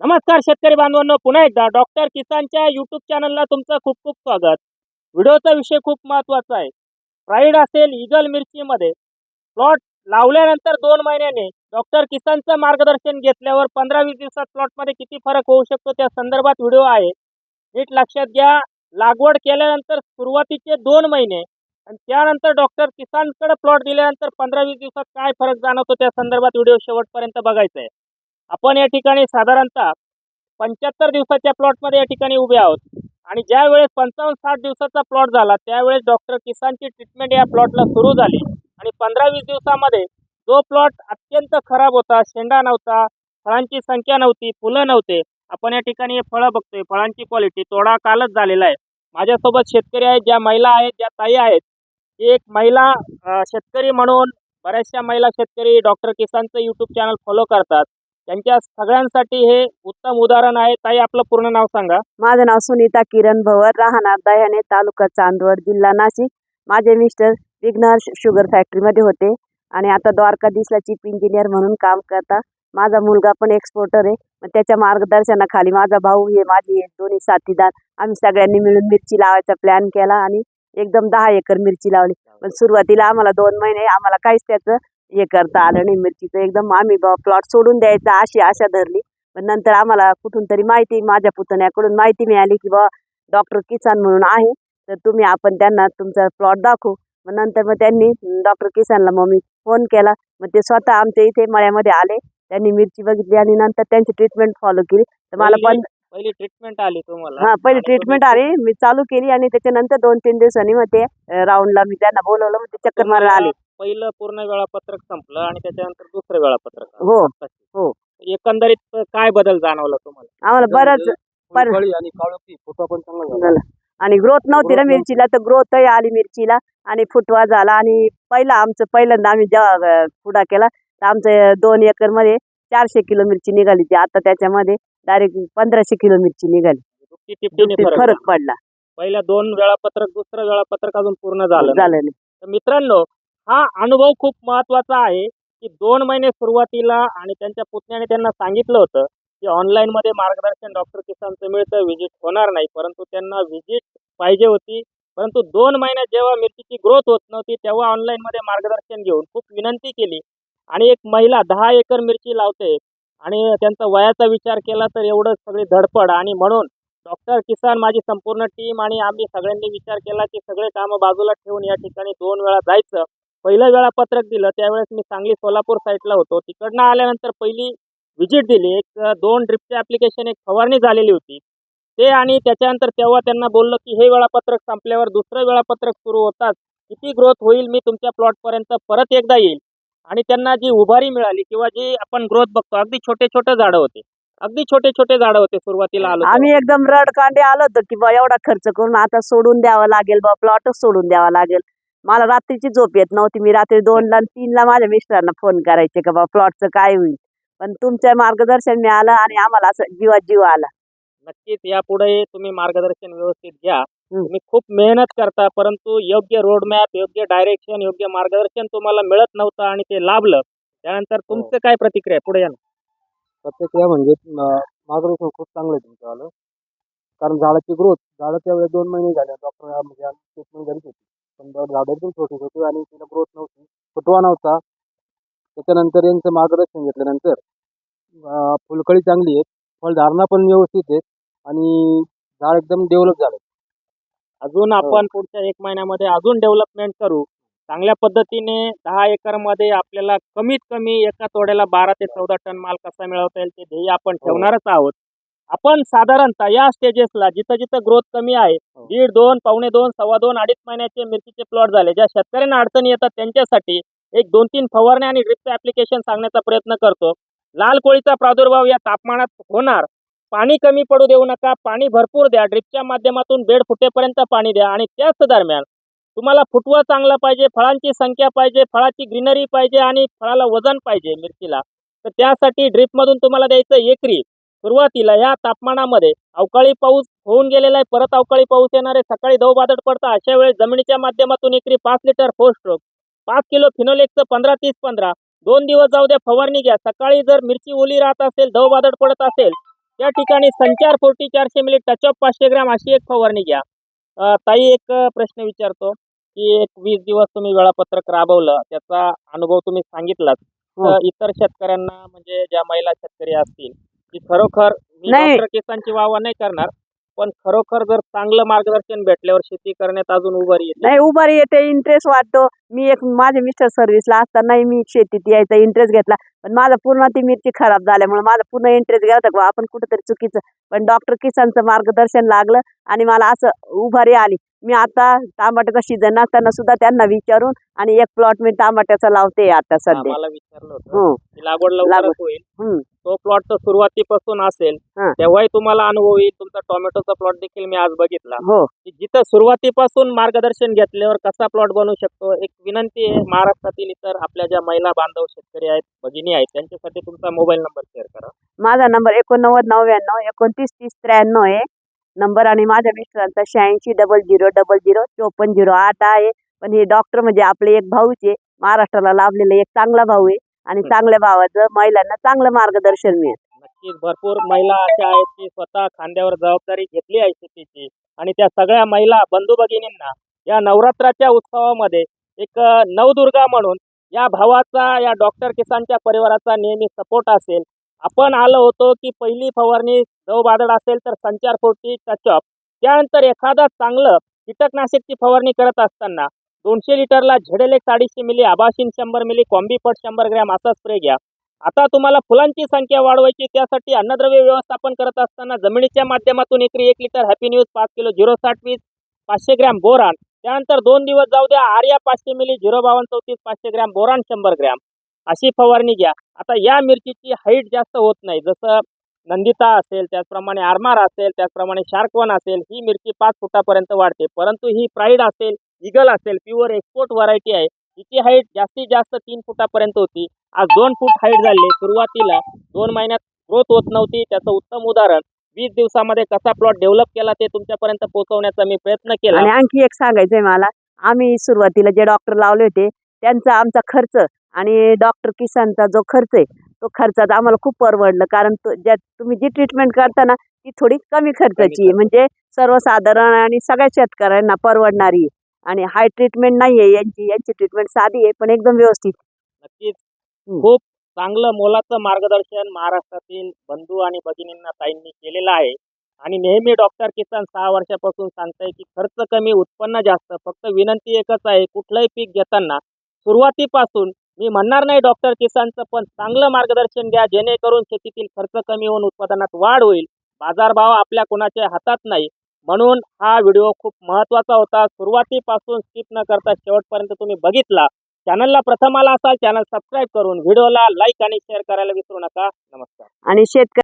नमस्कार शेतकरी बांधवांनो पुन्हा एकदा डॉक्टर किसानच्या युट्यूब चॅनलला तुमचं खूप खूप स्वागत. व्हिडिओचा विषय खूप महत्त्वाचा आहे. फ्राईड असेल इगल मिरचीमध्ये. प्लॉट लावल्यानंतर दोन महिन्याने डॉक्टर किसानचं मार्गदर्शन घेतल्यावर पंधरा वीस दिवसात प्लॉटमध्ये किती फरक होऊ शकतो त्या संदर्भात व्हिडिओ आहे. नीट लक्षात घ्या. लागवड केल्यानंतर सुरुवातीचे दोन महिने आणि त्यानंतर डॉक्टर किसानकडे प्लॉट दिल्यानंतर पंधरा वीस दिवसात काय फरक जाणवतो त्या संदर्भात व्हिडिओ शेवटपर्यंत बघायचा आहे आपण या ठिकाणी साधारणतः पंच्याहत्तर दिवसाच्या प्लॉटमध्ये या ठिकाणी उभे आहोत. आणि ज्या वेळेस पंचावन्न साठ दिवसाचा प्लॉट झाला त्यावेळेस डॉक्टर किसानची ट्रीटमेंट या प्लॉटला सुरू झाली. आणि पंधरा वीस दिवसामध्ये जो प्लॉट अत्यंत खराब होता शेंडा नव्हता फळांची संख्या नव्हती फुलं नव्हते आपण या ठिकाणी हे फळं बघतोय फळांची क्वालिटी तोडा कालच झालेला आहे. माझ्यासोबत शेतकरी आहेत ज्या महिला आहेत ज्या ताई आहेत एक महिला शेतकरी म्हणून बऱ्याचशा महिला शेतकरी डॉक्टर किसानचं यूट्यूब चॅनल फॉलो करतात. त्यांच्या सगळ्यांसाठी हे उत्तम उदाहरण आहे. ताई आपलं पूर्ण नाव सांगा. माझं नाव सुनीता किरण भवर राहणार दह्याने तालुका चांदवड जिल्हा नाशिक. माझे मिस्टर विघ्नर शुगर फॅक्टरीमध्ये होते आणि आता द्वारकाधीशला चीफ इंजिनियर म्हणून काम करता. माझा मुलगा पण एक्सपोर्टर आहे. मग त्याच्या मार्गदर्शनाखाली माझा भाऊ हे माझे दोन्ही साथीदार आम्ही सगळ्यांनी मिळून मिरची लावायचा प्लॅन केला आणि एकदम दहा एकर मिरची लावली. पण सुरुवातीला आम्हाला दोन महिने आम्हाला काहीच त्याचं हे करता आलं नाही मिरचीचं. एकदम आम्ही प्लॉट सोडून द्यायचा अशी आशा धरली. पण नंतर आम्हाला कुठून तरी माहिती माझ्या पुतण्याकडून माहिती मिळाली की बा डॉक्टर किसान म्हणून आहे. तर तुम्ही आपण त्यांना तुमचा प्लॉट दाखवू. मग नंतर मग त्यांनी डॉक्टर किसानला मग मी फोन केला. मग ते स्वतः आमच्या इथे मळ्यामध्ये आले. त्यांनी मिरची बघितली आणि नंतर त्यांची ट्रीटमेंट फॉलो केली. तर मला पण पहिली ट्रीटमेंट आली तुम्हाला हा पहिली ट्रीटमेंट आली मी चालू केली आणि त्याच्यानंतर दोन तीन दिवसांनी मग ते राऊंडला मी त्यांना बोलवलं मग ते चक्कर मारायला आले पहिलं पूर्ण वेळापत्रक संपलं आणि त्याच्यानंतर दुसरं वेळापत्रक. हो. हो. एकंदरीत काय बदल जाणवला तुम्हाला आम्हाला बरंच फळी आणि काळोखी फोटो पण चांगला. आणि ग्रोथ नव्हती ना. मिरचीला तर ग्रोथही आली मिरचीला आणि फुटवा झाला आणि पहिला आमचं पहिल्यांदा आम्ही जेव्हा पुढा केला तर आमचं दोन एकरमध्ये चारशे किलो मिरची निघाली ती आता त्याच्यामध्ये डायरेक्ट पंधराशे किलो मिरची निघाली. दुपटी तिपटीने दुपटीत फरक. पडला. पहिल्या दोन वेळापत्रक दुसरं वेळापत्रक अजून पूर्ण झालं नाही. झालं नाही. तर मित्रांनो हा अनुभव खूप महत्त्वाचा आहे की दोन महिने सुरुवातीला आणि त्यांच्या पुतण्याने त्यांना सांगितलं होतं की ऑनलाईन मध्ये मार्गदर्शन डॉक्टर किसानचं मिळतं व्हिजिट होणार नाही. परंतु त्यांना व्हिजिट पाहिजे होती. परंतु दोन महिन्यात जेव्हा मिरचीची ग्रोथ होत नव्हती तेव्हा ऑनलाईन मध्ये मार्गदर्शन घेऊन खूप विनंती केली. आणि एक महिला दहा एकर मिरची लावते आणि त्यांचा वयाचा विचार केला तर एवढं सगळी धडपड. आणि म्हणून डॉक्टर किसान माझी संपूर्ण टीम आणि आम्ही सगळ्यांनी विचार केला की सगळे कामं बाजूला ठेवून या ठिकाणी दोन वेळा जायचं. पहिलं वेळापत्रक दिलं त्यावेळेस मी सांगली सोलापूर साईडला होतो. तिकडनं आल्यानंतर पहिली व्हिजिट दिली. एक दोन ड्रिपचे ॲप्लिकेशन एक फवारणी झालेली होती. ते आणि त्याच्यानंतर तेव्हा त्यांना बोललो की हे वेळापत्रक संपल्यावर दुसरं वेळापत्रक सुरू होताच. किती ग्रोथ होईल मी तुमच्या प्लॉटपर्यंत परत एकदा येईल. आणि त्यांना जी उभारी मिळाली किंवा जी आपण ग्रोथ बघतो अगदी छोटे छोटे झाडं होते. अगदी छोटे छोटे झाडं होते सुरुवातीला आलो आम्ही एकदम रड कांडे आलो होतो की बा एवढा खर्च करून आता सोडून द्यावं लागेल बा प्लॉटच सोडून द्यावा लागेल. मला रात्रीची झोप येत नव्हती. मी रात्री दोनला तीनला माझ्या मिस्टरांना फोन करायचे का बा प्लॉटचं काय होईल. पण तुमचं मार्गदर्शन मिळालं आणि आम्हाला असं जीवात जीव आला. नक्कीच यापुढे तुम्ही मार्गदर्शन व्यवस्थित घ्या. हं. तुम्ही खूप मेहनत करता परंतु योग्य रोडमॅप योग्य डायरेक्शन योग्य मार्गदर्शन तुम्हाला मिळत नव्हतं आणि ते लाभलं. त्यानंतर तुमचं काय प्रतिक्रिया आहे? पुढे या ना. प्रतिक्रिया म्हणजे मार्गदर्शन खूप चांगलं आहे तुमचं कारण झाडाची ग्रोथ झाडं त्यावेळेस दोन महिने झाले. डॉक्टर म्हणजे ट्रीटमेंट करीत होती. पण ब- झाडं एकदम छोटी होती आणि तिला ग्रोथ नव्हती. फुटवा नव्हता. त्याच्यानंतर यांचं मार्गदर्शन घेतल्यानंतर अं, फुलकळी चांगली आहेत फळधारणा पण व्यवस्थित आहेत आणि झाड एकदम डेव्हलप झालं अजून आपण पुढच्या एक महिन्यामध्ये अजून डेव्हलपमेंट करू. चांगल्या पद्धतीने दहा एकरमध्ये आपल्याला कमीत कमी एका तोड्याला बारा ते चौदा टन माल कसा मिळवता येईल ते ध्येय आपण ठेवणारच आहोत. आपण साधारणतः या स्टेजेसला जिथं जिथं ग्रोथ कमी आहे हो. दीड दोन पावणे दोन सव्वा दोन अडीच महिन्याचे मिरचीचे प्लॉट झाले ज्या शेतकऱ्यांना अडचणी येतात त्यांच्यासाठी एक दोन तीन फवारण्या आणि ड्रिपचं ऍप्लिकेशन सांगण्याचा प्रयत्न करतो. लाल कोळीचा प्रादुर्भाव या तापमानात होणार. पाणी कमी पडू देऊ नका पाणी भरपूर द्या ड्रिपच्या माध्यमातून बेड फुटेपर्यंत पाणी द्या आणि त्याच दरम्यान तुम्हाला फुटवा चांगला पाहिजे फळांची संख्या पाहिजे फळाची ग्रीनरी पाहिजे आणि फळाला वजन पाहिजे मिरचीला. तर त्यासाठी ड्रिपमधून तुम्हाला द्यायचं एकरी. सुरुवातीला या तापमानामध्ये अवकाळी पाऊस होऊन गेलेला आहे परत अवकाळी पाऊस येणार आहे. सकाळी दव बादड पडतं अशा वेळेस जमिनीच्या माध्यमातून एकरी पाच लिटर फोर स्ट्रोक पाच किलो फिनोलेक्सचं पंधरा तीस पंधरा दोन दिवस जाऊ द्या फवारणी घ्या. सकाळी जर मिरची ओली राहत असेल दव बादड पडत असेल त्या ठिकाणी संचार फोर्टी चारशे मिली टच ऑफ पाचशे ग्रॅम अशी एक फवारणी घ्या. ताई एक प्रश्न विचारतो की एक वीस दिवस तुम्ही वेळापत्रक राबवलं त्याचा अनुभव तुम्ही सांगितलात. हो. तर इतर शेतकऱ्यांना म्हणजे ज्या महिला शेतकरी असतील की खरोखर मी किसानची वावा नाही करणार पण खरोखर जर चांगलं मार्गदर्शन भेटल्यावर शेती करण्यात अजून उभारी येते. नाही उभारी येते इंटरेस्ट वाटतो मी एक माझे मिस्टर सर्व्हिसला असतानाही मी शेतीत यायचा इंटरेस्ट घेतला. पण माझा पूर्ण ती मिरची खराब झाल्यामुळे माझा पूर्ण इंटरेस्ट गेला होता आपण कुठेतरी चुकीचं. पण डॉक्टर किसानचं मार्गदर्शन लागलं आणि मला असं उभारी आली. मी आता टमाट्याचा सीझन असताना सुद्धा त्यांना विचारून आणि एक प्लॉट मी टमाट्याचा लावते आता सध्या. आम्हाला विचारलं होतं. हो. की लागवड. होईल. तो प्लॉट तर सुरुवातीपासून असेल. हा. तेव्हाही तुम्हाला अनुभव येईल. तुमचा टोमॅटोचा प्लॉट देखील मी आज बघितला. हो. की जिथं सुरुवातीपासून मार्गदर्शन घेतल्यावर कसा प्लॉट बनवू शकतो एक विनंती आहे महाराष्ट्रातील इतर आपल्या ज्या महिला बांधव शेतकरी आहेत भगिनी आहेत त्यांच्यासाठी तुमचा मोबाईल नंबर शेअर करा. माझा नंबर एकोणनव्वद नव्याण्णव एकोणतीस तीस त्र्याण्णव आहे. नंबर आणि माझ्या मिस्टरांचा शहाऐंशी डबल झिरो डबल झिरो चोपन्न झिरो आठ आहे. पण हे डॉक्टर म्हणजे आपले एक भाऊच महाराष्ट्राला लाभलेले एक चांगला भाऊ आहे. आणि चांगल्या भावाचं महिलांना चांगलं मार्गदर्शन मिळेल. नक्कीच भरपूर महिला अशा आहेत की स्वतः खांद्यावर जबाबदारी घेतली आहे शेतीची. आणि त्या सगळ्या महिला बंधू भगिनींना या नवरात्राच्या उत्सवामध्ये एक नवदुर्गा म्हणून या भावाचा या डॉक्टर किसानच्या परिवाराचा नेहमी सपोर्ट असेल. आपण आलो होतो की पहिली फवारणी दव बादड असेल तर संचार फोर्टी टचअप त्यानंतर एखादा चांगलं कीटकनाशकची फवारणी करत असताना दोनशे लिटरला झेडेलेक्स अडीचशे मिली आभाशीन शंभर मिली कॉम्बीफट शंभर ग्रॅम असा स्प्रे घ्या. आता तुम्हाला फुलांची संख्या वाढवायची त्यासाठी अन्नद्रव्य व्यवस्थापन करत असताना जमिनीच्या माध्यमातून एकरी एक लिटर हॅपी न्यूज पाच किलो झिरो साठ वीस पाचशे ग्रॅम बोरान. त्यानंतर दोन दिवस जाऊ द्या आर्या पाचशे मिली झिरो बावन्न चौतीस पाचशे ग्रॅम बोरान शंभर ग्रॅम. अशी फवारणी घ्या. आता या मिरचीची हाईट जास्त होत नाही. जसं नंदिता असेल त्याचप्रमाणे आरमार असेल त्याचप्रमाणे शार्कवन असेल ही मिरची पाच फुटापर्यंत वाढते. परंतु ही प्राईड असेल इगल असेल प्युअर एक्सपोर्ट व्हरायटी आहे. हिची हाईट जास्तीत जास्त तीन फुटापर्यंत होती. आज दोन फूट हाईट झाली. सुरुवातीला दोन महिन्यात ग्रोथ होत नव्हती. त्याचं उत्तम उदाहरण वीस दिवसामध्ये कसा प्लॉट डेव्हलप केला ते तुमच्यापर्यंत पोहोचवण्याचा मी प्रयत्न केला. आणि आणखी एक सांगायचंय मला. आम्ही सुरुवातीला जे डॉक्टर लावले होते त्यांचा आमचा खर्च आणि डॉक्टर किसानचा जो खर्च आहे तो खर्चाचा आम्हाला खूप परवडलं. कारण तो ज्या तुम्ही जी ट्रीटमेंट करता ना ती थोडी कमी खर्चाची आहे. म्हणजे सर्वसाधारण आणि सगळ्या शेतकऱ्यांना परवडणारी आहे. आणि हाय ट्रीटमेंट नाही आहे यांची. यांची ट्रीटमेंट साधी आहे पण एकदम व्यवस्थित. नक्कीच. हम्म. खूप चांगलं मोलाचं मार्गदर्शन महाराष्ट्रातील बंधू आणि भगिनींना ताईंनी केलेलं आहे. आणि नेहमी डॉक्टर किसान सहा वर्षापासून सांगताय की खर्च कमी उत्पन्न जास्त. फक्त विनंती एकच आहे कुठलंही पीक घेताना सुरुवातीपासून मी म्हणणार नाही डॉक्टर किसानचं पण चांगलं मार्गदर्शन घ्या जेणेकरून शेतीतील खर्च कमी होऊन उत्पादनात वाढ होईल. बाजारभाव आपल्या कोणाच्या हातात नाही. म्हणून हा व्हिडिओ खूप महत्त्वाचा होता. सुरुवातीपासून स्किप न करता शेवटपर्यंत तुम्ही बघितला. चॅनलला प्रथम आला असाल चॅनल सबस्क्राईब करून व्हिडिओला लाईक आणि शेअर करायला विसरू नका. नमस्कार. आणि शेतकरी